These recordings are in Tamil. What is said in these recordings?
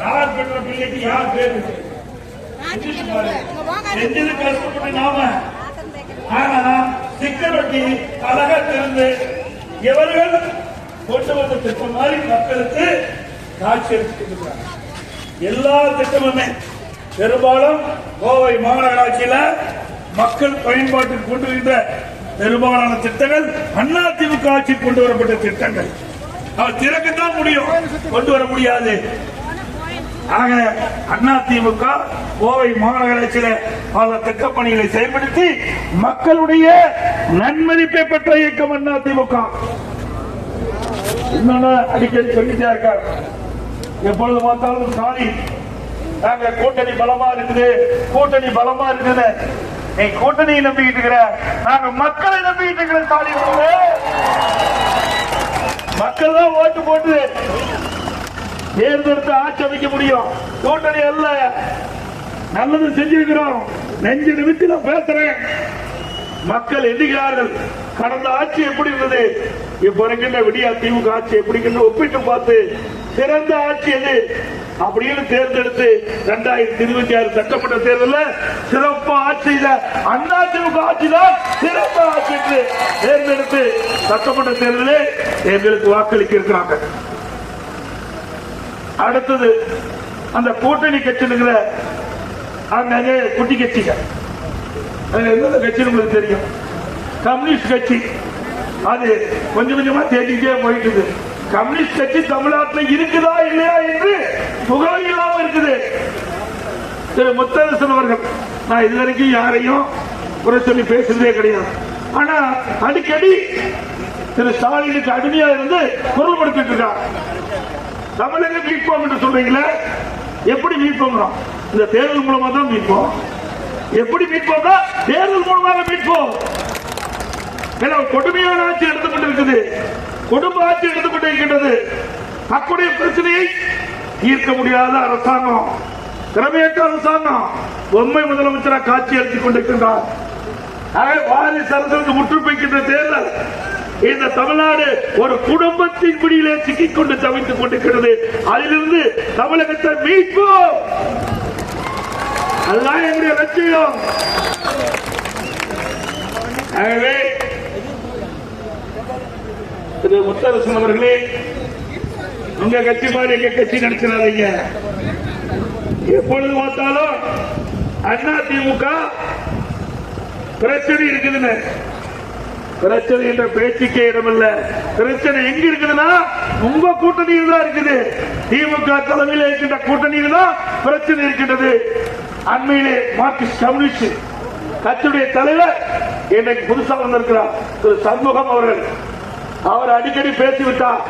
யார் பெற்ற பிள்ளைக்கு யார் பேர். செஞ்சது கஷ்டப்பட்டு நாம. ஆனா சிக்கன் ரொட்டி அழகா திறந்து இவர்கள் கொண்டு வந்த திட்டம் மாதிரி மக்களுக்கு காட்சி அளிச்சுட்டு எல்லா திட்டமுமே பெரும்பாலும் கோவை மாநகராட்சியில மக்கள் பயன்பாட்டுக்கு கொண்டு வருகின்ற பெரும்பாலான திட்டங்கள் அண்ணா திமுக ஆட்சியில் கொண்டு வரப்பட்ட திட்டங்கள். அவர் திறக்கத்தான் முடியும். கொண்டு வர முடியாது. ஆக அண்ணா திமுக கோவை மாநகராட்சியில பல திட்ட பணிகளை செயல்படுத்தி மக்களுடைய நன்மதிப்பை பெற்ற இயக்கம் அண்ணா திமுக இன்னொன்னு அடிக்கடி சொல்லிட்டே இருக்கார். எப்பொழுது பார்த்தாலும் சாரி. நாங்க கூட்டணி பலமா இருக்குது. கூட்டணி பலமா இருக்குது நீ கூட்டணியை நம்பிக்கிட்டு இருக்கிற நாங்க மக்களை நம்பிக்கிட்டு இருக்கிற சாரி. மக்கள் தான் ஓட்டு போட்டு தேர்ந்தெடுத்து ஆட்சி அமைக்க முடியும். கூட்டணி அல்ல. நல்லது செஞ்சிருக்கிறோம். நெஞ்சு நிமித்தி நான் பேசுறேன். மக்கள் எண்ணுகிறார்கள். கடந்த ஆட்சி எப்படி இருந்தது? இப்ப இருக்கின்ற விடியா திமுக ஆட்சி எப்படி ஒப்பிட்டு பார்த்து சிறந்த ஆட்சி எது? அப்படின்னு தேர்ந்தெடுத்து இரண்டாயிரத்தி இருபத்தி ஆறு சட்டமன்ற தேர்தலில் சிறப்பு ஆட்சி செய்த அண்ணா திமுக ஆட்சி தான் ஆட்சி என்று தேர்ந்தெடுத்து சட்டமன்ற தேர்தலில் எங்களுக்கு வாக்களிக்க இருக்கிறாங்க அடுத்தது அந்த கூட்டணி கட்சிங்கிற அங்கே குட்டி கட்சிகள் எந்தெந்த கட்சி உங்களுக்கு தெரியும்? கம்யூனிஸ்ட் கட்சி. அது கொஞ்சம் கொஞ்சமா தேடிக்கிட்டே போயிட்டு கம்யூனிஸ்ட் கட்சி தமிழ்நாட்டில் இருக்குதா இல்லையா என்று புகழ் இல்லாம இருக்குது. திரு முத்தரசன் அவர்கள் நான் இதுவரைக்கும் யாரையும் குறை சொல்லி பேசுறதே கிடையாது. ஆனா அடிக்கடி திரு ஸ்டாலினுக்கு அடிமையா இருந்து குரல் கொடுத்துட்டு இருக்கார் தமிழக மீட்போம் என்று சொல்றீங்களே எப்படி மீட்போம் இந்த தேர்தல் மூலமா தான் மீட்போம் எப்படி மீட்போம் தேர்தல் மூலமாக மீட்போம் ஏன்னா கொடுமையான ஆட்சி எடுத்துக்கொண்டிருக்குது குடும்ப ஆட்சி கொண்டிருக்கின்றது தக்குடைய பிரச்சனையை தீர்க்க முடியாத அரசாங்கம் திறமையற்ற அரசாங்கம் பொம்மை முதலமைச்சராக காட்சி அளித்துக் கொண்டிருக்கின்றார். ஆகவே வாரிசு அரசுக்கு முற்றுப்பைக்கின்ற தேர்தல் இந்த தமிழ்நாடு ஒரு குடும்பத்தின் பிடியிலே சிக்கிக் கொண்டு தவித்துக் கொண்டிருக்கிறது. அதிலிருந்து தமிழகத்தை மீட்போம். அதுதான் எங்களுடைய லட்சியம். ஆகவே திரு முத்தரசன் அவர்களே உங்க கட்சி மாதிரி எங்க கட்சி நடத்தினாதீங்க. எப்பொழுது பார்த்தாலும் அண்ணா திமுக பிரச்சனை இருக்குதுன்னு. பிரச்சனை என்ற பேச்சுக்கே இடமில்ல. பிரச்சனை எங்க இருக்குதுன்னா உங்க கூட்டணியில் தான் இருக்குது. திமுக தலைமையில் இருக்கின்ற கூட்டணியில் தான் பிரச்சனை இருக்கின்றது. அண்மையிலே மார்க்சிஸ்ட் கம்யூனிஸ்ட் கட்சியுடைய தலைவர் இன்னைக்கு புதுசாக வந்திருக்கிறார். திரு சண்முகம் அவர்கள். அவர் அடிக்கடி பேசிவிட்டார்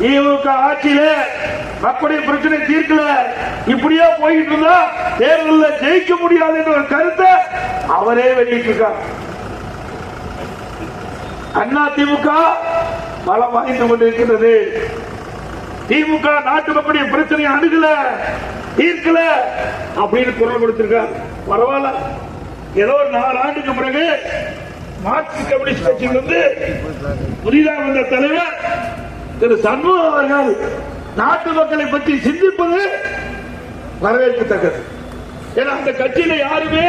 திமுக ஆட்சியிலே மக்களுடைய பிரச்சனை தீர்க்கல. இப்படியே போயிட்டு இருந்தா தேர்தலில் ஜெயிக்க முடியாது என்ற ஒரு கருத்தை அவரே வெளியிட்டிருக்கார். அண்ணா திமுக பலம் வாய்ந்து கொண்டிருக்கின்றது. திமுக நாட்டு மக்களுடைய பிரச்சனையை அணுகல தீர்க்கல அப்படின்னு குரல் கொடுத்திருக்கார். பரவாயில்ல. ஏதோ ஒரு நாலு ஆண்டுக்கு பிறகு மார்க்சிஸ்ட் கம்யூனிஸ்ட் கட்சியிலிருந்து புதிதாக வந்த தலைவர் திரு சண்முகம் அவர்கள் நாட்டு மக்களை பற்றி சிந்திப்பது வரவேற்கத்தக்கது. ஏன்னா அந்த கட்சியில யாருமே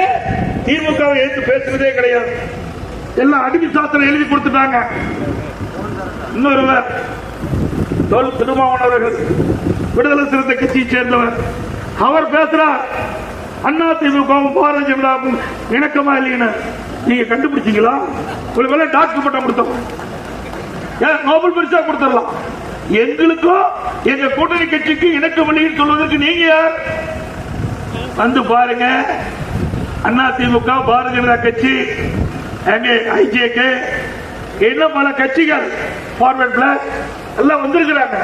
திமுகவை எடுத்து பேசுவதே கிடையாது. எல்லாம் அடிமை சாஸ்திரம் எழுதி கொடுத்துட்டாங்க. இன்னொருவர் தொல் திருமாவனவர்கள் விடுதலை சிறுத்தை கட்சியை சேர்ந்தவர். அவர் பேசுறார் அண்ணா திமுகவும் பாரதிய ஜனதாவும் இணக்கமா இல்லைன்னு. நீங்க கண்டுபிடிச்சீங்களா? உங்களுக்கு டாக்டர் பட்டம் கொடுத்தோம் ஏன் நோபல் பரிசா கொடுத்துடலாம். எங்களுக்கும் எங்க கூட்டணி கட்சிக்கு இணக்கம் வழியில் சொல்வதற்கு நீங்க யார்? வந்து பாருங்க. அண்ணா திமுக பாரதிய ஜனதா கட்சி ஐஜேகே இன்னும் பல கட்சிகள் ஃபார்வர்ட் பிளாக் எல்லாம் வந்திருக்கிறாங்க.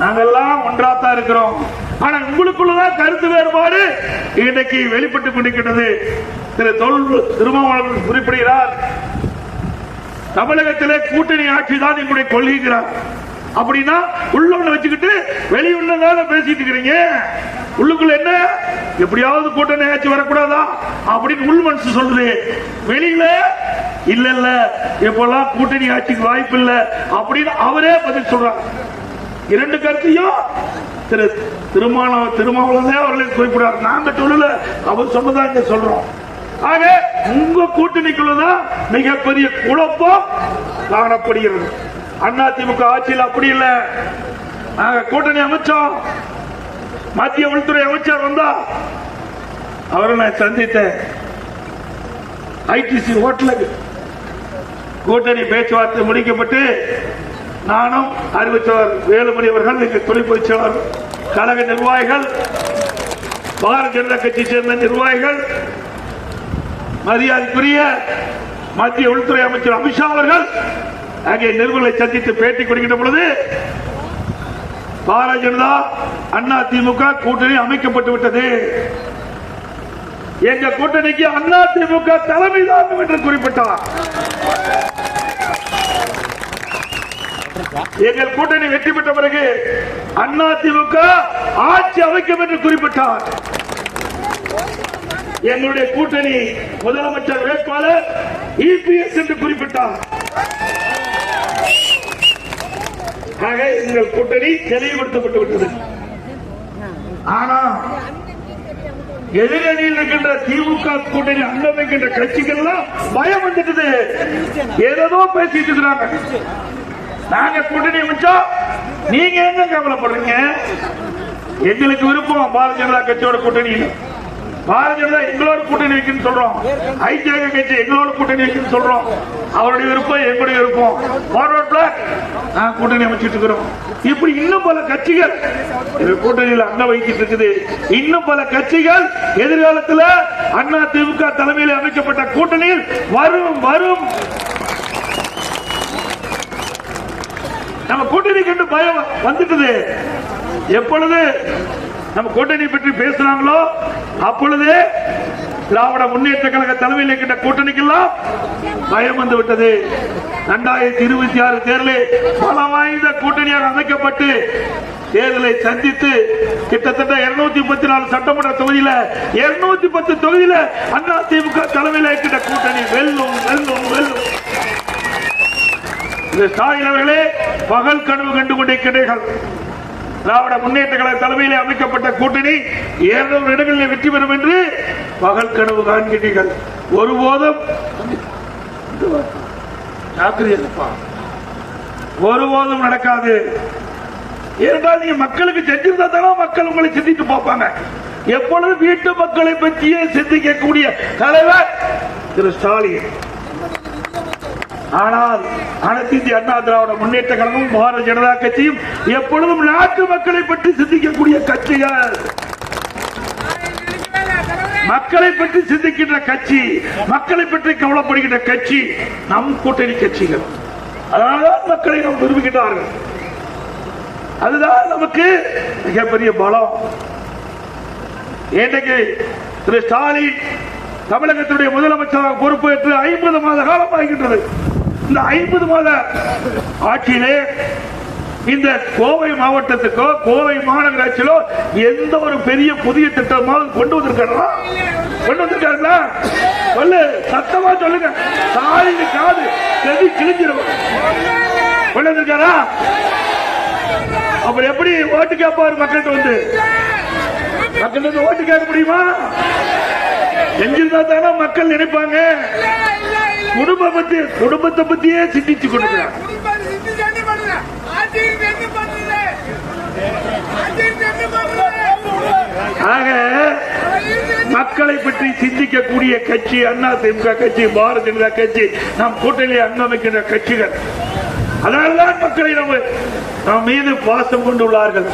நாங்கெல்லாம் ஒன்றாத்தான் இருக்கிறோம். ஆனா உங்களுக்குள்ளதான் கருத்து வேறுபாடு. இன்னைக்கு வெளிப்பட்டுக் கொண்டிருக்கிறது திரு தொல் திருமாவளவன் குறிப்பிடுகிறார். தமிழகத்திலே கூட்டணி ஆட்சி தான் எங்களுடைய கொள்கைகிறார் அப்படின்னா உள்ள ஒண்ணு வச்சுக்கிட்டு வெளியுள்ளதாக பேசிட்டு இருக்கிறீங்க. உள்ளுக்குள்ள என்ன? எப்படியாவது கூட்டணி ஆட்சி வரக்கூடாதா? அப்படின்னு உள் மனசு சொல்லுது. வெளியில இல்ல இல்ல இப்பெல்லாம் கூட்டணி ஆட்சிக்கு வாய்ப்பு இல்ல அப்படின்னு அவரே பதில் சொல்றார். இரண்டு கருத்தையும் திரு திருமாவள திருமாவளவனே அவர்களை குறிப்பிடார். நாங்க சொல்லல அவர் சொன்னதா இங்க சொல்றோம். ஆக உங்க கூட்டணிக்குள்ளதான் மிகப்பெரிய குழப்பம் காணப்படுகிறது. அண்ணா திமுக ஆட்சியில் அப்படி இல்லை. நாங்க கூட்டணி அமைச்சோம். மத்திய உள்துறை அமைச்சர் வந்தா அவரை நான் சந்தித்தேன். ஐடிசி ஹோட்டலுக்கு கூட்டணி பேச்சுவார்த்தை முடிக்கப்பட்டு நானும் அறிவித்தவர் வேலுமணி அவர்கள் எங்கள் துணை கழக நிர்வாகிகள் பாரதிய ஜனதா கட்சி சேர்ந்த நிர்வாகிகள் மரியாதைக்குரிய மத்திய உள்துறை அமைச்சர் அமித்ஷா அவர்கள் அங்கே நிறுவனங்களை சந்தித்து பேட்டி கொடுக்கின்ற பொழுது பாரதிய ஜனதா அண்ணா திமுக கூட்டணி அமைக்கப்பட்டு விட்டது. எங்க கூட்டணிக்கு அண்ணா திமுக தலைமை தான் என்று குறிப்பிட்டார். எங்கள் கூட்டணி வெற்றி பெற்ற பிறகு அண்ணா திமுக ஆட்சி அமைக்கும் என்று குறிப்பிட்டார். எங்களுடைய கூட்டணி முதலமைச்சர் வேட்பாளர் இபிஎஸ் என்று குறிப்பிட்டார். ஆக எங்கள் கூட்டணி தெளிவுபடுத்தப்பட்டு விட்டது. ஆனா எதிரணியில் இருக்கின்ற திமுக கூட்டணி அங்கமைக்கின்ற கட்சிகள் எல்லாம் பயம் வந்துட்டது. ஏதோ பேசிட்டு இருக்கிறாங்க. நாங்க கூட்டணி அமைச்சோம் நீங்க எங்க கவலைப்படுறீங்க? எங்களுக்கு விருப்பம் பாரதிய ஜனதா கட்சியோட கூட்டணி. பாரதிய ஜனதா எங்களோட கூட்டணி வைக்கணும்னு சொல்றோம். ஐக்கிய கட்சி எங்களோட கூட்டணி வைக்கணும்னு சொல்றோம். அவருடைய விருப்பம் எங்களுடைய விருப்பம். ஃபார்வர்ட் பிளாக் நான் கூட்டணி அமைச்சிட்டு இருக்கிறோம். இப்படி இன்னும் பல கட்சிகள் இந்த கூட்டணியில் அங்க வைக்கிட்டு இருக்குது. இன்னும் பல கட்சிகள் எதிர்காலத்தில் அண்ணா திமுக தலைமையில் அமைக்கப்பட்ட கூட்டணியில் வரும் வரும். நம்ம கூட்டணி கண்டு பயம் வந்துட்டது. எப்பொழுது நம்ம கூட்டணி பற்றி பேசுறாங்களோ அப்பொழுது திராவிட முன்னேற்ற கழக தலைமையில் இருக்கின்ற கூட்டணிக்கெல்லாம் பயம் வந்து விட்டது இரண்டாயிரத்தி இருபத்தி ஆறு தேர்தலில் பல வாய்ந்த கூட்டணியாக அமைக்கப்பட்டு தேர்தலை சந்தித்து கிட்டத்தட்ட இருநூத்தி முப்பத்தி நாலு சட்டமன்ற தொகுதியில இருநூத்தி பத்து தொகுதியில அதிமுக திமுக தலைமையில் இருக்கின்ற கூட்டணி வெல்லும் வெல்லும் வெல்லும். இந்த ஸ்டாலின் அவர்களே பகல் கனவு கண்டு கொண்டிருக்கிறீர்கள் திராவிட முன்னேற்ற கழக தலைமையிலே அமைக்கப்பட்ட கூட்டணி இருநூறு இடங்களில் வெற்றி பெறும் என்று பகல் கனவு காண்கிறீர்கள். ஒருபோதும் ஒருபோதும் நடக்காது. ஏனென்றால் நீங்க மக்களுக்கு செஞ்சிருந்தா தானே மக்கள் உங்களை சிந்தித்து பார்ப்பாங்க. எப்பொழுது வீட்டு மக்களை பற்றியே சிந்திக்கக்கூடிய தலைவர் திரு ஸ்டாலின். ஆனால் அனைத்து இந்திய அண்ணா திராவிட முன்னேற்ற கழகமும் பாரதிய ஜனதா கட்சியும் எப்பொழுதும் நாட்டு மக்களை பற்றி சிந்திக்கக்கூடிய கட்சிகள். மக்களை பற்றி சிந்திக்கின்ற கட்சி மக்களை பற்றி கவலைப்படுகின்ற கட்சி நம் கூட்டணி கட்சிகள். அதனால்தான் மக்களை நாம் விரும்புகின்றார்கள். அதுதான் நமக்கு மிகப்பெரிய பலம். இன்றைக்கு திரு ஸ்டாலின் தமிழகத்தினுடைய முதலமைச்சராக பொறுப்பேற்று ஐம்பது மாத காலம் ஆகின்றது. இந்த ஐம்பது மாத ஆட்சியிலே இந்த கோவை மாவட்டத்துக்கோ கோவை மாநகராட்சியிலோ எந்த ஒரு பெரிய புதிய திட்டமாவது கொண்டு வந்திருக்காங்களா கொண்டு வந்திருக்காங்களா சொல்லு சத்தமா சொல்லுங்க. ஸ்டாலின் காது செவி கிழிஞ்சிடும். கொண்டு வந்திருக்காரா? அப்புறம் எப்படி ஓட்டு கேட்பாரு மக்கள்கிட்ட வந்து? மக்கள் வந்து ஓட்டு கேட்க முடியுமா? செஞ்சிருந்தா தானே மக்கள் நினைப்பாங்க? குடும்ப பத்தி குடும்பத்தை பத்தியே சிந்திச்சு கொடுக்கிறாங்க ஆக மக்களை பற்றி சிந்திக்கக்கூடிய கட்சி அண்ணா திமுக கட்சி பாரதிய ஜனதா கட்சி நம் கூட்டணியில் அங்கமைக்கின்ற கட்சிகள். அதனால்தான் மக்களை நம்ம நம் மீது பாசம் கொண்டுள்ளார்கள்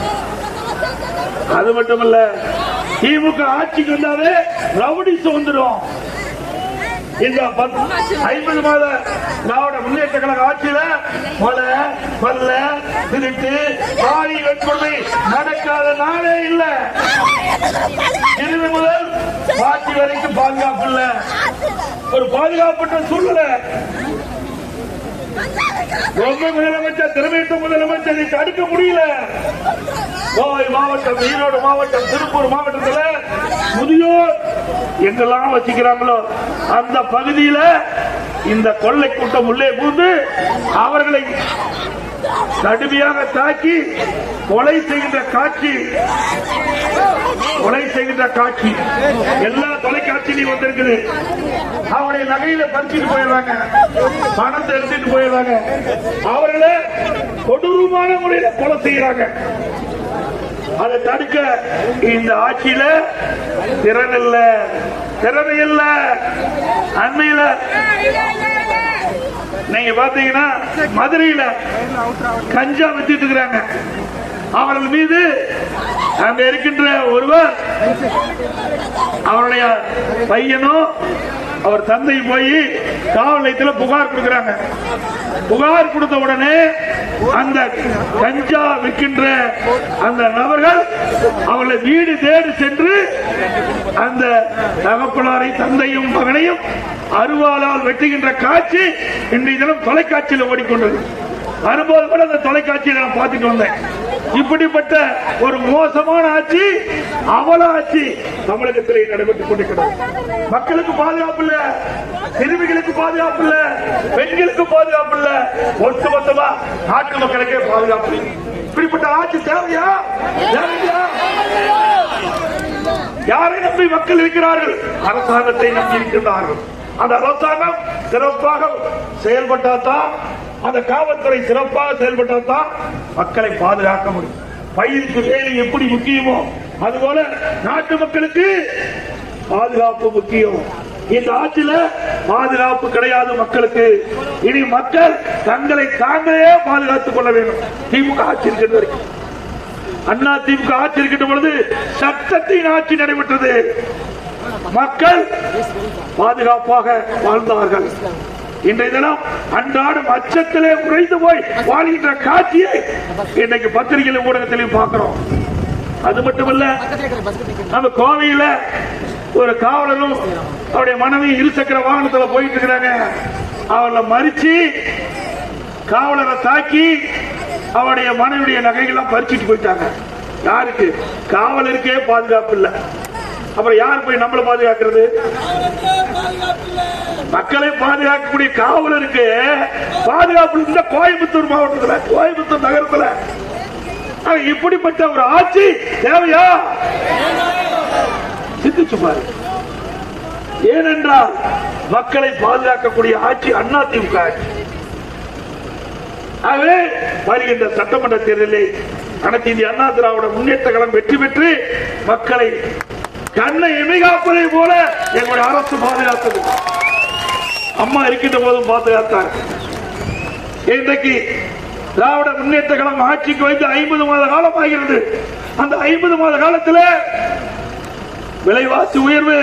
அது மட்டுமல்ல திமுக ஆட்சிக்கு வந்தாலே ரவுடி சுதந்திரம் இந்த ஐம்பது மாத திராவிட முன்னேற்ற கழக ஆட்சியில கொலை கொல்ல திருட்டு பாரி வன்கொடுமை நடக்காத நாளே இல்ல. இறுதி முதல் ஆட்சி வரைக்கும் பாதுகாப்பு இல்ல. ஒரு பாதுகாப்பற்ற சூழ்நிலை ரொம்ப முதலமைச்சர் திறமையற்ற முதலமைச்சர் தடுக்க முடியல. கோவை மாவட்டம் ஈரோடு மாவட்டம் திருப்பூர் மாவட்டத்தில் முதியோர் எங்கெல்லாம் வச்சுக்கிறாங்களோ அந்த பகுதியில இந்த கொள்ளை கூட்டம் உள்ளே பூந்து அவர்களை கடுமையாக தாக்கி கொலை செய்கின்ற காட்சி கொலை செய்கின்ற காட்சி எல்லா தொலைக்காட்சியிலையும் வந்திருக்குது. அவருடைய நகையில பறிச்சுட்டு போயிடுறாங்க. பணத்தை எடுத்துட்டு போயிடுறாங்க. அவர்களை கொடூரமான முறையில கொலை செய்யறாங்க. அதை தடுக்க இந்த ஆட்சியில திறன் இல்ல திறமை இல்ல அண்மையில நீங்க பாத்தீங்கன்னா மதுரையில கஞ்சா வித்துட்டு இருக்கிறாங்க. அவர்கள் மீது அங்க இருக்கின்ற ஒருவர் அவருடைய பையனும் அவர் தந்தை போய் காவல் நிலையத்தில் புகார் கொடுக்கிறாங்க. புகார் கொடுத்த உடனே அந்த கஞ்சா விற்கின்ற அந்த நபர்கள் அவர்களை வீடு தேடி சென்று அந்த தகப்பனாரை தந்தையும் மகனையும் அருவாளால் வெட்டுகின்ற காட்சி இன்றைய தினம் தொலைக்காட்சியில் ஓடிக்கொண்டது வரும்போது கூட அந்த தொலைக்காட்சியில் நான் பார்த்துட்டு வந்தேன். இப்படிப்பட்ட ஒரு மோசமான ஆட்சி அவல ஆட்சி தமிழகத்தில் நடைபெற்றுக் கொண்டிருக்கிறது. மக்களுக்கு பாதுகாப்பு இல்ல சிறுமிகளுக்கு பாதுகாப்பு இல்ல பெண்களுக்கு பாதுகாப்பு இல்ல. ஒட்டுமொத்தமா நாட்டு மக்களுக்கே பாதுகாப்பு இப்படிப்பட்ட ஆட்சி தேவையா? தேவையா? யாரை நம்பி மக்கள் இருக்கிறார்கள்? அரசாங்கத்தை நம்பி இருக்கின்றார்கள். அந்த அரசாங்கம் சிறப்பாக செயல்பட்டால்தான் அந்த காவல்துறை சிறப்பாக செயல்பட்டால்தான் மக்களை பாதுகாக்க முடியும். பயிருக்கு வேலை எப்படி முக்கியமோ அதுபோல நாட்டு மக்களுக்கு பாதுகாப்பு முக்கியம். இந்த ஆட்சியில பாதுகாப்பு கிடையாது மக்களுக்கு. இனி மக்கள் தங்களை தாங்களே பாதுகாத்துக் கொள்ள வேண்டும். திமுக ஆட்சி இருக்கிறது வரைக்கும். அண்ணா திமுக ஆட்சி இருக்கின்ற பொழுது சட்டத்தின் ஆட்சி நடைபெற்றது. மக்கள் பாதுகாப்பாக வாழ்ந்தார்கள். இன்றைய தினம் அன்றாடம் அச்சத்திலே உறைந்து போய் வாழ்கின்ற காட்சியை இன்றைக்கு பத்திரிகை ஊடகத்திலையும் பார்க்கிறோம். அது மட்டுமல்ல நம்ம கோவையில ஒரு காவலரும் அவருடைய மனைவி இருசக்கர வாகனத்துல போயிட்டு இருக்கிறாங்க. அவளை மறிச்சு காவலரை தாக்கி அவருடைய மனைவியுடைய நகைகள்லாம் பறிச்சுட்டு போயிட்டாங்க. யாருக்கு? காவலருக்கே பாதுகாப்பு இல்லை. அப்புறம் யார் போய் நம்மள பாதுகாக்கிறது? மக்களை பாதுகாக்கக்கூடிய காவலருக்கு பாதுகாப்பு கோயம்புத்தூர் மாவட்டத்தில் கோயம்புத்தூர் நகரத்தில். ஆனா, இப்படிப்பட்ட ஒரு ஆட்சி தேவையா? சிந்திச்சு பாரு. ஏனென்றால் மக்களை பாதுகாக்கக்கூடிய ஆட்சி அண்ணா திமுக ஆட்சி. ஆகவே வருகின்ற சட்டமன்ற தேர்தலில் அனைத்து இந்திய அண்ணா திராவிட முன்னேற்ற கழகம் வெற்றி பெற்று மக்களை கண்ணை இமைகாப்பதை போல எங்களுடைய அரசு பாதுகாத்தது. அம்மா இருக்கின்ற போதும் பாதுகாத்தார். இன்றைக்கு திராவிட முன்னேற்ற கழகம் ஆட்சிக்கு வைத்து ஐம்பது மாத காலம் ஆகிறது அந்த ஐம்பது மாத காலத்தில் விலைவாசி உயர்வு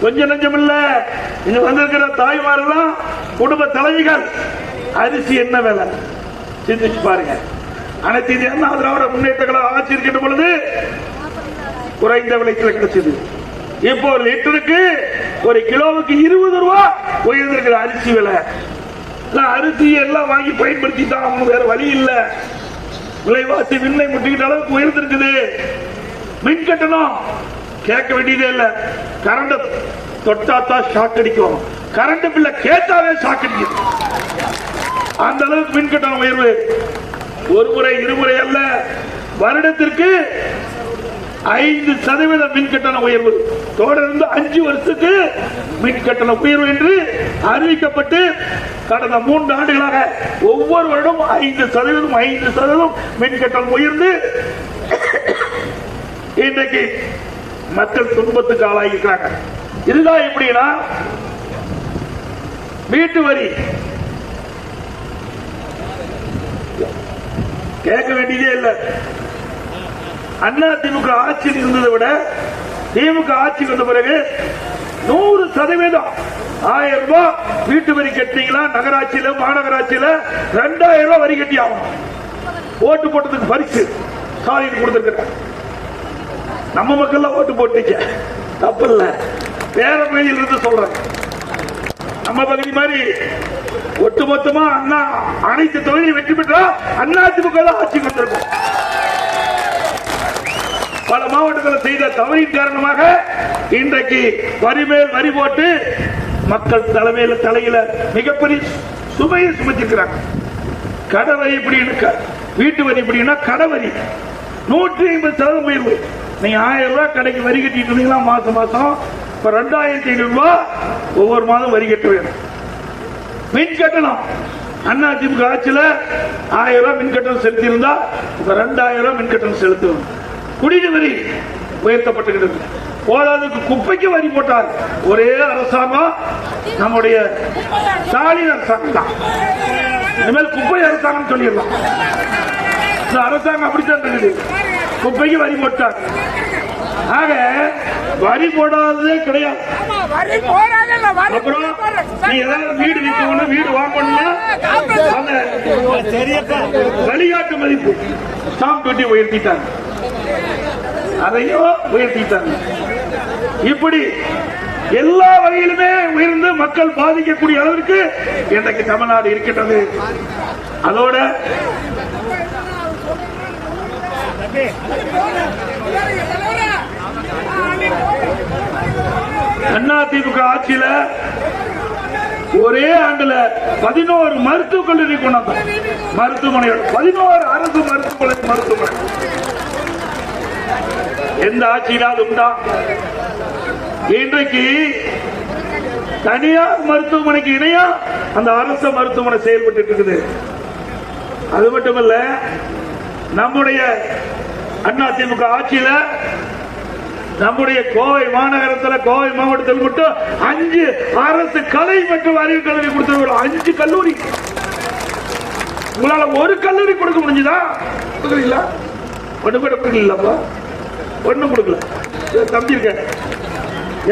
கொஞ்சம் நஞ்சம் இல்ல இங்க வந்திருக்கிற தாய்மாரெல்லாம் குடும்ப தலைவிகள் அரிசி என்ன வேலை? சிந்திச்சு பாருங்க. அனைத்து இந்திய திராவிட முன்னேற்ற கழகம் ஆட்சி இருக்கின்ற பொழுது குறைந்த விலைக்கு கிடைச்சது இப்போ ஒரு லிட்டருக்கு ஒரு கிலோவுக்கு இருபது ரூபா உயர்ந்திருக்கிற அரிசி விலை. அரிசி எல்லாம் வாங்கி பயன்படுத்தி தான் வேற வழி இல்லை. விலைவாசி விண்ணை முட்டிக்கிட்ட அளவுக்கு உயர்ந்திருக்குது. மின் கட்டணம் கேட்க வேண்டியதே இல்ல. கரண்ட் தொட்டாத்தான் ஷாக் அடிக்கும். கரண்ட் பில்ல கேட்டாவே ஷாக் அடிக்கும். அந்த அளவுக்கு மின் கட்டணம் உயர்வு. ஒரு முறை இருமுறை அல்ல. வருடத்திற்கு ஐந்து சதவீத மின் கட்டண உயர்வு. தொடர்ந்து அஞ்சு வருஷத்துக்கு மின் கட்டண உயர்வு என்று அறிவிக்கப்பட்டு கடந்த மூன்று ஆண்டுகளாக ஒவ்வொரு வருடம் ஐந்து சதவீதம் ஐந்து சதவீதம் மின் கட்டணம் உயர்ந்து இன்றைக்கு மக்கள் துன்பத்துக்கு ஆளாகியிருக்கிறாங்க. இதுதான் எப்படின்னா வீட்டு வரி. கேட்க வேண்டியதே இல்லை. அண்ணா திமுக ஆட்சியில் இருந்ததை விட திமுக ஆட்சிக்கு வந்த பிறகு நூறு சதவீதம் ஆயிரம் ரூபாய் வீட்டு வரி கட்டினீங்களா நகராட்சியில மாநகராட்சியில ரெண்டாயிரம் ரூபாய் வரி கட்டி ஆகும் ஓட்டு போட்டதுக்கு பரிசு ஸ்டாலின் கொடுத்திருக்கிறார். நம்ம மக்கள் ஓட்டு போட்டீங்க. தப்பு இல்ல. வேற பகுதியில் இருந்து சொல்றேன். நம்ம பகுதி மாதிரி ஒட்டுமொத்தமா அண்ணா அனைத்து தொகுதியும் வெற்றி பெற்றா அண்ணா திமுக ஆட்சி ஆட்சிக்கு வந்திருக்கும். பல மாவட்டத்தில் செய்த தவறின் காரணமாக இன்றைக்கு வரி மேல் வரி போட்டு மக்கள் தலைமையில தலையில மிகப்பெரிய சுமையை சுமத்திருக்கிறாங்க கடவரி இப்படின்னு வீட்டு வரி இப்படின்னா கடவரி நூற்றி ஐம்பது சதவீதம் உயர்வு. நீங்க ஆயிரம் ரூபாய் கடைக்கு வரி கட்டிட்டு இருந்தீங்களா மாசம் மாசம் இப்ப ரெண்டாயிரத்தி ஐநூறு ரூபாய் ஒவ்வொரு மாதம் வரி கட்ட வேணும். மின் கட்டணம். அண்ணா திமுக ஆட்சியில் ஆயிரம் ரூபாய் மின் கட்டணம் செலுத்தி இருந்தா இப்ப ரெண்டாயிரம் ரூபாய் மின் கட்டணம் செலுத்தணும். குடிநீர் வரி உயர்த்தப்பட்டுகிறது போதாதுக்கு குப்பைக்கு வரி போட்டார் ஒரே அரசாங்கம்? நம்முடைய ஸ்டாலின் அரசாங்கம் தான். இனிமேல் குப்பை அரசாங்கம் சொல்லிடலாம். இந்த அரசாங்கம் அப்படித்தான் இருக்குது. குப்பைக்கு வரி போட்டார் ஆக வரி போடாததே கிடையாது. ஆமா, வரி போடாதல்ல, வரி அப்புறம். நீ ஏதாவது வீடு விற்கணும் வீடு வாங்கணும்னா அந்த வழிகாட்டு மதிப்பு ஸ்டாம்ப் டியூட்டி உயர்த்திட்டாங்க. அதையும் உயர்த்திட்டாங்க. இப்படி எல்லா வகையிலுமே உயர்ந்து மக்கள் பாதிக்கக்கூடிய அளவிற்கு இன்றைக்கு தமிழ்நாடு இருக்கின்றது. அதோட அண்ணா திமுக ஆட்சியில ஒரே ஆண்டுல பதினோரு மருத்துவக் கல்லூரி கொண்டாந்தோம் மருத்துவமனையோட பதினோரு அரசு மருத்துவமனை மருத்துவமனை. எந்த ஆட்சியிலாவது உண்டா? இன்றைக்கு தனியார் மருத்துவமனைக்கு இணையா அந்த அரசு மருத்துவமனை செயல்பட்டு இருக்குது அது மட்டுமல்ல நம்முடைய அண்ணா திமுக ஆட்சியில நம்முடைய கோவை மாநகரத்தில் கோவை மாவட்டத்தில் மட்டும் அஞ்சு அரசு கலை மற்றும் அறிவு கல்லூரி கொடுத்திருக்கிறோம் அஞ்சு கல்லூரி. உங்களால ஒரு கல்லூரி கொடுக்க முடிஞ்சுதா? கொடுக்குறீங்களா? ஒன்று கூட கொடுக்கலப்பா ஒன்றும் கொடுக்கல. தம்பி இருக்க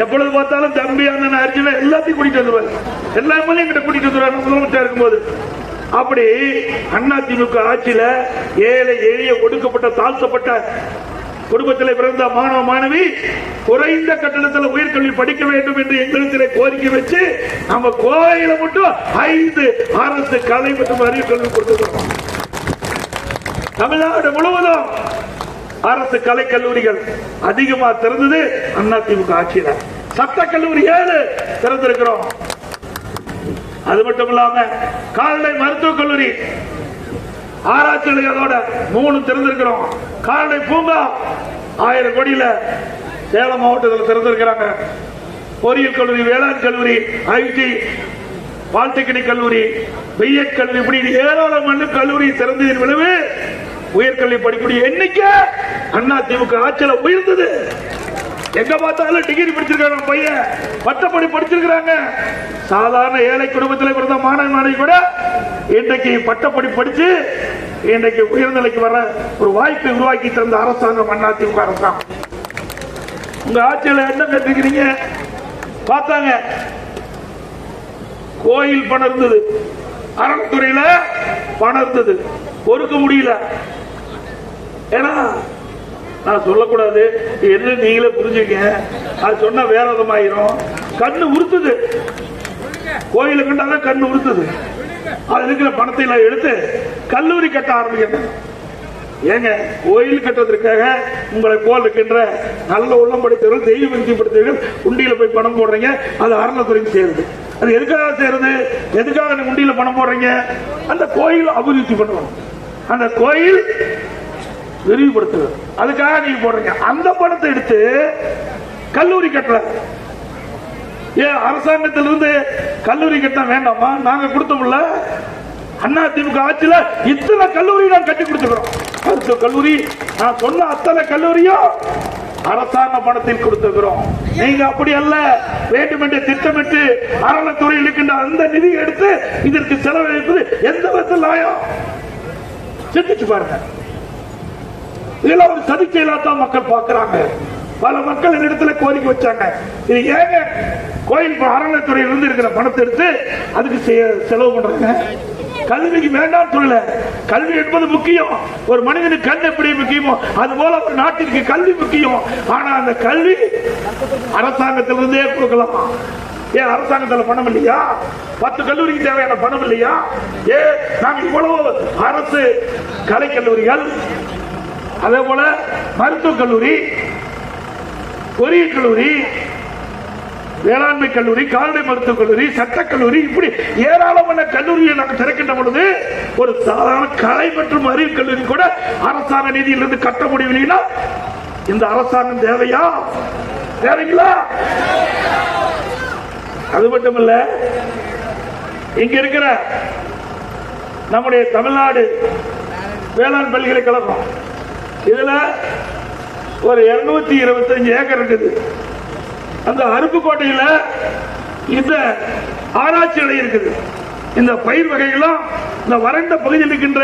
எப்பொழுது பார்த்தாலும் தம்பி அண்ணன் அர்ஜுன எல்லாத்தையும் கூட்டிட்டு வந்துருவாரு. எல்லாமே எங்கிட்ட கூட்டிட்டு வந்துருவாரு. முதலமைச்சர் இருக்கும்போது. அப்படி அண்ணா திமுக ஆட்சியில ஏழை எளிய ஒடுக்கப்பட்ட தாழ்த்தப்பட்ட குடும்பத்தில் பிறந்த மாணவ மாணவி குறைந்த கட்டணத்தில் உயர்கல்வி படிக்க வேண்டும் என்று எங்களிடத்திலே கோரிக்கை வச்சு நம்ம கோயில மட்டும் ஐந்து அரசு கலை மற்றும் அறிவு கல்வி கொடுத்துருக்கோம். தமிழ்நாடு முழுவதும் அரசு கலை கல்லூரிகள் அதிகமா திறந்தது அதிமுக ஆட்சியில. சட்ட கல்லூரி ஏழு திறந்திருக்கிறோம். அது மட்டும் இல்லாம கால்நடை மருத்துவக் கல்லூரி ஆராய்ச்சி நிலையத்தோட மூணு திறந்திருக்கிறோம். கால்நடை பூங்கா ஆயிரம் கோடியில சேலம் மாவட்டத்தில் திறந்திருக்கிறாங்க. பொறியியல் கல்லூரி வேளாண் கல்லூரி ஐடி பாலிடெக்னிக் கல்லூரி பிஎட் கல்லூரி இப்படி ஏராளமான கல்லூரி திறந்ததின் விளைவு உயர்கல்வி படிக்கக்கூடிய எண்ணிக்கை அண்ணா திமுக ஆட்சியில உயர்ந்தது. எங்க பார்த்தாலும் டிகிரி படிச்சிருக்காங்க பையன். பட்டப்படி படிச்சிருக்கிறாங்க. சாதாரண ஏழை குடும்பத்தில் பிறந்த மாணவ மாணவி கூட இன்றைக்கு பட்டப்படி படிச்சு இன்றைக்கு உயர்நிலைக்கு வர ஒரு வாய்ப்பை உருவாக்கி தந்த அரசாங்கம் அண்ணா திமுக அரசாங்கம். உங்க ஆட்சியில என்ன கற்றுக்கிறீங்க பார்த்தாங்க. கோயில் பணம் இருந்தது அறத்துறையில பணம் இருந்தது பொறுக்க முடியல. ஏன்னா நான் சொல்லக்கூடாது. என்ன நீங்களே புரிஞ்சுக்க அது சொன்னா வேற விதமாயிரும். கண்ணு உறுத்துது. கோயில கண்டாதான் கண்ணு உறுத்துது. அது இருக்கிற பணத்தை எல்லாம் எடுத்து கல்லூரி கட்ட ஆரம்பிக்கணும் ஏங்க கோயில் கட்டுறதுக்காக உங்களை போல் இருக்கின்ற நல்ல உள்ளம் படைத்தவர்கள் தெய்வ பக்தி படுத்தவர்கள் உண்டியில போய் பணம் போடுறீங்க. அது அறநிலைத்துறைக்கு சேருது. அது எதுக்காக சேருது? எதுக்காக உண்டியில பணம் போடுறீங்க? அந்த கோயில் அபிவிருத்தி பண்ணுவோம் அந்த கோயில் விரிவுபடுத்துவது அதுக்காக நீங்க போடுறீங்க. அந்த பணத்தை எடுத்து கல்லூரி கட்டல. ஏன் அரசாங்கத்திலிருந்து கல்லூரி கட்ட வேண்டாமா? நாங்க கொடுத்தோம்ல அண்ணா திமுக ஆட்சியில இத்தனை கல்லூரி நான் கட்டி கொடுத்துக்கிறோம். மருத்துவ கல்லூரி நான் சொன்ன அத்தனை கல்லூரியும் அரசாங்க பணத்தில் கொடுத்துக்கிறோம். நீங்க அப்படி அல்ல. வேண்டுமென்றே திட்டமிட்டு அறநிலைத்துறையில் இருக்கின்ற அந்த நிதி எடுத்து இதற்கு செலவழிப்பது எந்த விதத்தில் நியாயம்? சிந்திச்சு பாருங்க. இதெல்லாம் ஒரு சதிச்செயலா தான் மக்கள் பார்க்கிறாங்க. பல மக்கள் என்னிடத்துல கோரிக்கை வச்சாங்க. இது ஏங்க கோயில் அறநிலைத்துறையில இருந்து இருக்கிற பணத்தை எடுத்து அதுக்கு செ- செலவு பண்றாங்க? கல்விக்கு வேண்டாம் சொல்லல. கல்வி என்பது முக்கியம். ஒரு மனிதனுக்கு கண் எப்படி முக்கியமோ அது போல ஒரு நாட்டிற்கு கல்வி முக்கியம். ஆனா அந்த கல்வி அரசாங்கத்திலிருந்தே கொடுக்கலாம். ஏன் அரசாங்கத்தில் பணம் இல்லையா? பத்து கல்லூரிக்கு தேவையான பணம் இல்லையா? ஏ நாங்கள் இவ்வளவு அரசு கலை கல்லூரிகள் அதே போல மருத்துவக் கல்லூரி பொறியியல் கல்லூரி வேளாண்மை கல்லூரி கால்நடை மருத்துவக் கல்லூரி சட்டக் கல்லூரி இப்படி ஏராளமான கல்லூரியை நாங்கள் திறக்கின்ற பொழுது ஒரு சாதாரண கலை மற்றும் அறிவு கல்லூரி கூட அரசாங்க நிதியிலிருந்து கட்ட முடியவில்லைன்னா இந்த அரசாங்கம் தேவையா? தேவைங்களா? அது மட்டுமல்ல இங்க இருக்கிற நம்முடைய தமிழ்நாடு வேளாண் பல்கலைக்கழகம் இதுல ஒரு இருநூத்தி இருபத்தஞ்சு ஏக்கர் இருக்குது. அந்த அருப்புக்கோட்டையில இந்த ஆராய்ச்சி நிலையம் இருக்குது. இந்த பயிர் வகைகளும் இந்த வறண்ட பகுதியில் இருக்கின்ற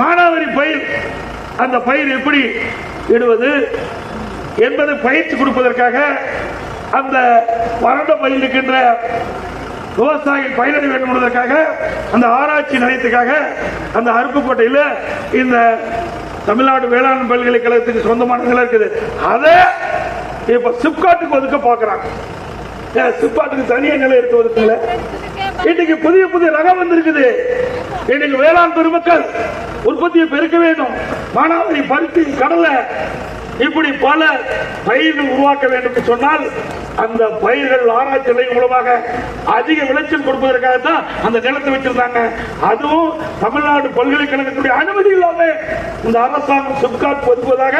மானாவாரி பயிர் அந்த பயிர் எப்படி இடுவது என்பது பயிற்சி கொடுப்பதற்காக அந்த வறண்ட பகுதியில் இருக்கின்ற விவசாயி பயனடை வேண்டும் என்பதற்காக அந்த ஆராய்ச்சி நிலையத்துக்காக அந்த அருப்புக்கோட்டையில் இந்த தமிழ்நாடு வேளாண் பல்கலைக்கழகத்துக்கு சொந்தமான நிலம் இருக்குது. அதை இப்ப சிப்காட்டுக்கு ஒதுக்க பாக்குறாங்க. சிப்காட்டுக்கு தனியாக நிலம் எடுத்து ஒதுக்கல இன்னைக்கு புதிய புதிய ரகம் வந்திருக்குது. இன்னைக்கு வேளாண் பெருமக்கள் உற்பத்தியை பெருக்க வேண்டும். மானாவரி பருத்தி கடலை இப்படி பல பயிர்கள் உருவாக்க வேண்டும் என்று சொன்னால் அந்த பயிர்கள் ஆராய்ச்சி நிலையம் மூலமாக அதிக விளைச்சல் கொடுப்பதற்காக தான் அந்த நிலத்தை வச்சிருந்தாங்க. அதுவும் தமிழ்நாடு பல்கலைக்கழகத்துடைய அனுமதி இல்லாம இந்த அரசாங்கம் சிப்காட் ஒதுக்குவதாக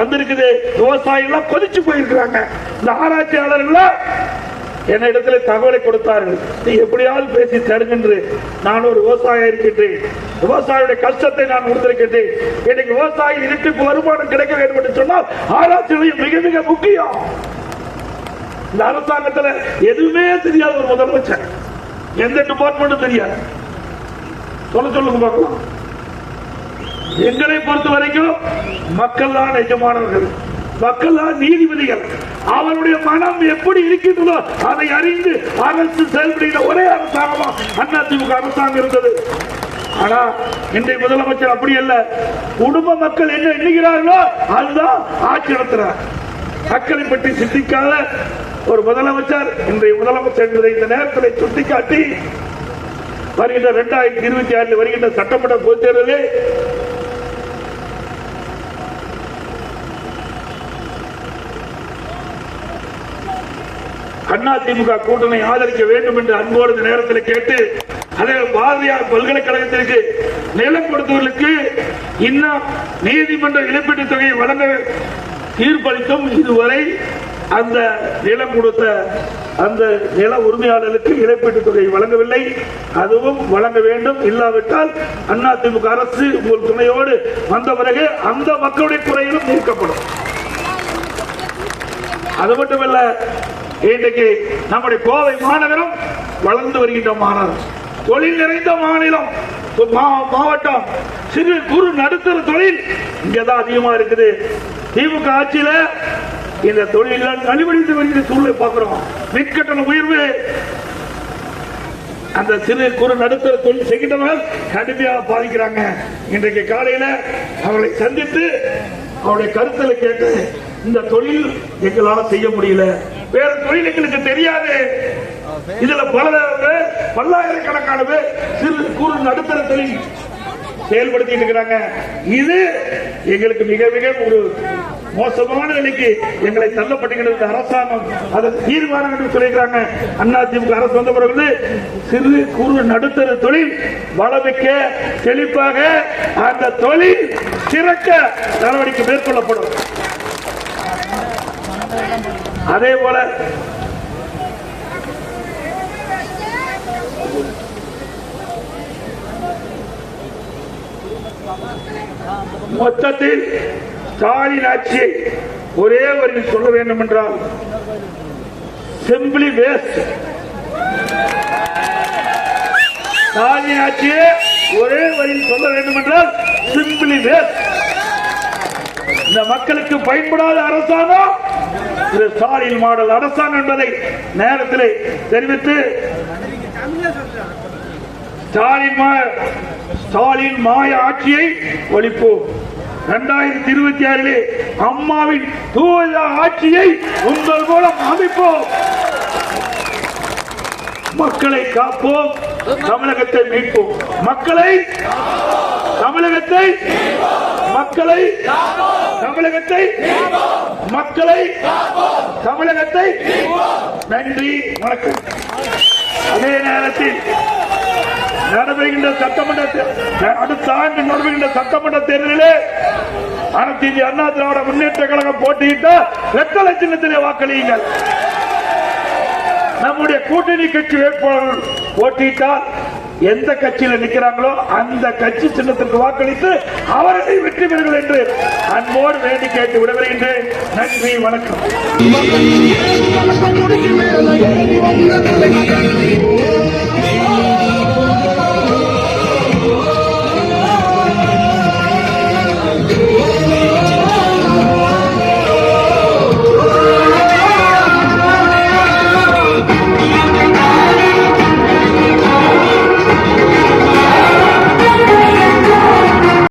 வந்திருக்குது. விவசாயிகள் கொதிச்சு போயிருக்கிறாங்க. இந்த ஆராய்ச்சியாளர்கள் என்ன இடத்துல தகவலை கொடுத்தார்கள்? நீ எப்படியாவது பேசி தருகின்று நான் ஒரு விவசாயம் இருக்கின்றேன். விவசாயியுடைய கஷ்டத்தை நான் உணர்ந்திருக்கின்றேன். இன்னைக்கு விவசாயி இருட்டுக்கு வருமானம் கிடைக்க வேண்டும் என்று சொன்னால் ஆராய்ச்சி மிக மிக முக்கியம். இந்த அரசாங்கத்துல எதுவுமே தெரியாத ஒரு முதலமைச்சர். எந்த டிபார்ட்மெண்ட்டும் தெரியாது. சொல்ல சொல்லுங்க பார்க்கலாம். எங்களை பொறுத்த வரைக்கும் மக்கள் தான் எஜமானவர்கள் மக்கள் நீதிபதிகள் அவருடைய மனம் எப்படி இருக்கின்றதோ அதை அறிந்து அரசு செயல்படுகிற ஒரே அரசாங்கமா அண்ணா அரசாங்கம் இருந்தது. ஆனா இன்றைய முதலமைச்சர் அப்படி அல்ல. குடும்ப மக்கள் என்ன எண்ணுகிறார்களோ அதுதான் ஆட்சி நடத்துறார். மக்களை பற்றி சிந்திக்காத ஒரு முதலமைச்சர் இன்றைய முதலமைச்சர் என்பதை இந்த நேரத்தில் சுட்டிக்காட்டி வருகின்ற இரண்டாயிரத்தி இருபத்தி ஆறில் வருகின்ற சட்டமன்ற பொதுத் தேர்தலில் அண்ணா திமுக கூட்டணி ஆதரிக்க வேண்டும் என்று அன்போடு இந்த நேரத்தில் கேட்டு அதே பாரதியார் பல்கலைக்கழகத்திற்கு நிலம் கொடுத்தவர்களுக்கு இன்னும் நீதிமன்ற இழப்பீட்டுத் தொகையை வழங்க தீர்ப்பளித்தும். இதுவரை அந்த நிலம் கொடுத்த அந்த நில உரிமையாளர்களுக்கு இழப்பீட்டுத் தொகை வழங்கவில்லை. அதுவும் வழங்க வேண்டும். இல்லாவிட்டால் அண்ணா திமுக அரசு உங்கள் துணையோடு வந்த பிறகு அந்த மக்களுடைய குறையிலும் தீர்க்கப்படும் அது மட்டுமல்ல இன்றைக்கு நம்முடைய கோவை மாநகரம் வளர்ந்து வருகின்ற மாநகரம். தொழில் நிறைந்த மாநிலம். மா- மாவட்டம். சிறு குறு நடுத்தர தொழில் இங்கதான் அதிகமா இருக்குது. திமுக ஆட்சியில இந்த தொழில நலிவடைந்து வருகிற சூழ்நிலை பார்க்கிறோம். மின்கட்டண உயர்வு. அந்த சிறு குறு நடுத்தர தொழில் செய்கின்றவர்கள் கடுமையாக பாதிக்கிறாங்க. இன்றைக்கு காலையில அவர்களை சந்தித்து அவருடைய கருத்துல கேட்டு இந்த தொழில் எங்களால செய்ய முடியல. வேற தொழில் எங்களுக்கு தெரியாது. இதுல பல பேர், பல்லாயிரக்கணக்கான பேர் சிறு குறு நடுத்தர தொழில் செயல்படுத்திட்டு இருக்கிறாங்க. இது எங்களுக்கு மிக மிக ஒரு மோசமான நிலைக்கு எங்களை தள்ளப்பட்டுகிறது அரசாங்கம். அதை தீர்மானம் என்று சொல்லியிருக்கிறாங்க. அண்ணா திமுக அரசு வந்த பிறகு சிறு குறு நடுத்தர தொழில் வளமிக்க செழிப்பாக அந்த தொழில் சிறக்க நடவடிக்கை மேற்கொள்ளப்படும். அதே போல மொத்தத்தில் ஸ்டாலின் ஆட்சியை ஒரே வரியில் சொல்ல வேண்டும் என்றால் சிம்பிளி வேஸ்ட் ஸ்டாலின் ஆட்சியை ஒரே வரியில் சொல்ல வேண்டும் என்றால் சிம்பிளி வேஸ்ட் இந்த மக்களுக்கு பயன்படாத அரசாங்கம் இது ஸ்டாலின் மாடல் அரசாங்கம் என்பதை நேரத்தில் தெரிவித்து ஸ்டாலின் ஸ்டாலின் மாய ஆட்சியை ஒழிப்போம். இரண்டாயிரத்தி இருபத்தி ஆறிலே அம்மாவின் தூய ஆட்சியை உங்கள் மூலம் அமைப்போம். மக்களை காப்போம். தமிழகத்தை மீட்போம். மக்களை தமிழகத்தை மக்களை தமிழகத்தை மக்களை தமிழகத்தை நன்றி வணக்கம். அதே நேரத்தில் நடைபெறுகின்ற சட்டமன்ற அடுத்த ஆண்டு நடைபெறுகின்ற சட்டமன்ற தேர்தலிலே அனைத்து இந்திய அண்ணா திராவிட முன்னேற்ற கழகம் போட்டியிட்ட இரட்டை சின்னத்திலே வாக்களியுங்கள். நம்முடைய கூட்டணி கட்சி வேட்பாளர்கள் போட்டியிட்டால் எந்த கட்சியில் நிற்கிறாங்களோ அந்த கட்சி சின்னத்திற்கு வாக்களித்து அவர்களை வெற்றி பெறுங்கள் என்று அன்போடு வேண்டி கேட்டு விடவருகின்றேன் நன்றி வணக்கம்.